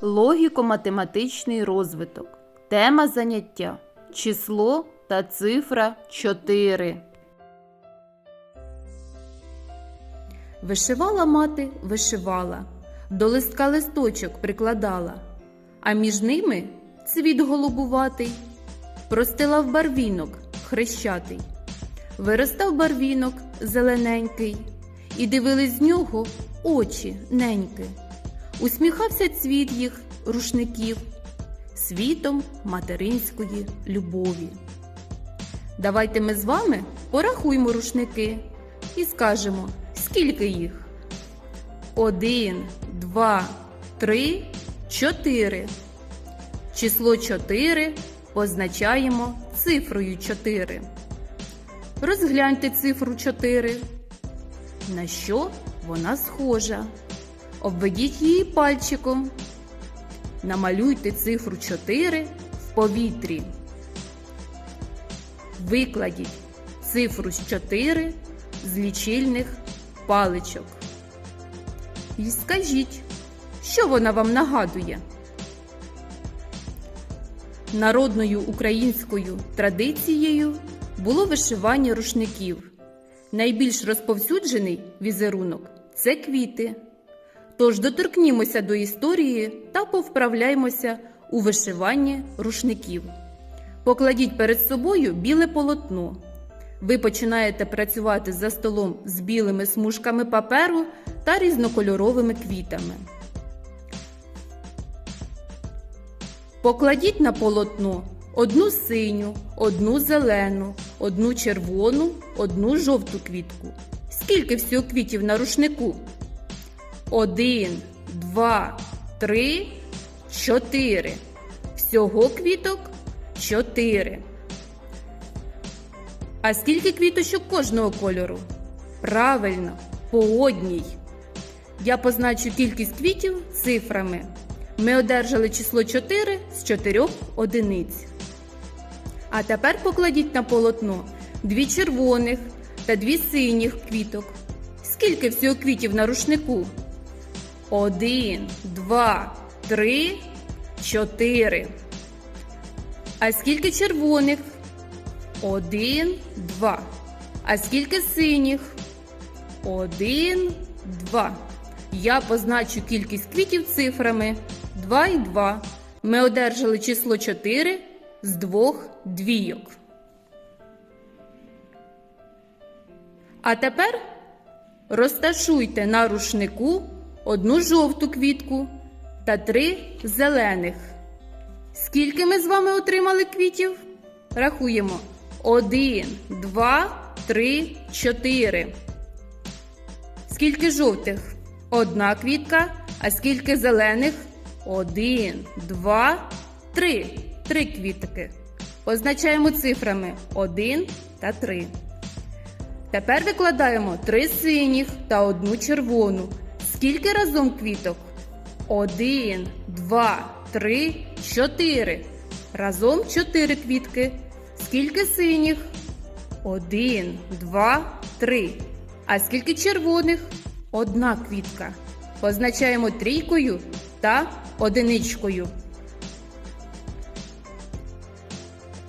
Логіко-математичний розвиток. Тема заняття число та цифра 4. Вишивала мати, вишивала, до листка листочок прикладала, а між ними цвіт голубуватий, простилав барвінок хрещатий. Виростав барвінок зелененький, і дивились з нього очі неньки. Усміхався цвіт їх рушників світом материнської любові. Давайте ми з вами порахуємо рушники і скажемо, скільки їх. Один, два, три, чотири. Число чотири позначаємо цифрою 4. Розгляньте цифру 4. На що вона схожа? Обведіть її пальчиком. Намалюйте цифру 4 в повітрі. Викладіть цифру з 4 з лічильних паличок. І скажіть, що вона вам нагадує? Народною українською традицією було вишивання рушників. Найбільш розповсюджений візерунок це квіти. Тож доторкнімося до історії та повправляймося у вишиванні рушників. Покладіть перед собою біле полотно. Ви починаєте працювати за столом з білими смужками паперу та різнокольоровими квітами. Покладіть на полотно одну синю, одну зелену, одну червону, одну жовту квітку. Скільки всього квітів на рушнику? Один, два, три, чотири. Всього квіток чотири. А скільки квіточок кожного кольору? Правильно, по одній. Я позначу кількість квітів цифрами. Ми одержали число 4 з 4 одиниць. А тепер покладіть на полотно дві червоних та дві синіх квіток. Скільки всього квітів на рушнику? Один, два, три, чотири. А скільки червоних? Один, два. А скільки синіх? Один, два. Я позначу кількість квітів цифрами 2 і 2. Ми одержали число 4 з двох двійок. А тепер розташуйте на рушнику одну жовту квітку та три зелених. Скільки ми з вами отримали квітів? Рахуємо. Один, два, три, чотири. Скільки жовтих? Одна квітка. А скільки зелених? Один, два, три. Три квітки. Позначаємо цифрами 1 та 3. Тепер викладаємо три синіх та одну червону. Скільки разом квіток? Один, два, три, чотири. Разом чотири квітки. Скільки синіх? Один, два, три. А скільки червоних? Одна квітка. Позначаємо трійкою та одиничкою.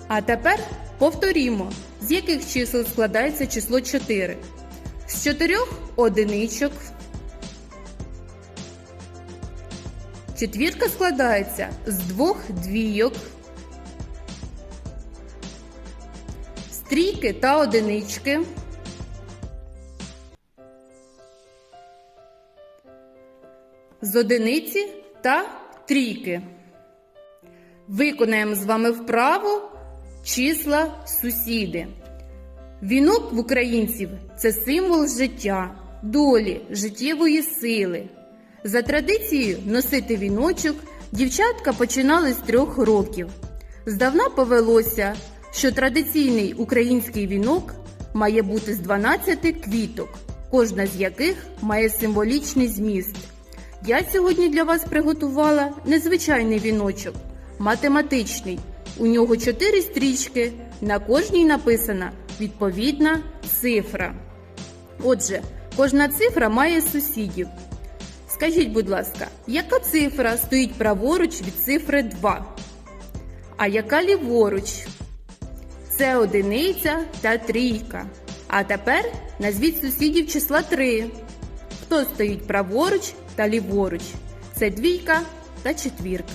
А тепер повторімо, з яких чисел складається число 4. З чотирьох одиничок. Четвірка складається з двох двійок, трійки та одинички. З одиниці та трійки. Виконаємо з вами вправу числа сусіди. Вінок в українців це символ життя, долі, життєвої сили. За традицією носити віночок дівчатка починали з трьох років. Здавна повелося, що традиційний український вінок має бути з 12 квіток, кожна з яких має символічний зміст. Я сьогодні для вас приготувала незвичайний віночок, математичний. У нього чотири стрічки, на кожній написана відповідна цифра. Отже, кожна цифра має сусідів. Скажіть, будь ласка, яка цифра стоїть праворуч від цифри 2? А яка ліворуч? Це одиниця та трійка. А тепер назвіть сусідів числа 3. Хто стоїть праворуч та ліворуч? Це двійка та четвірка.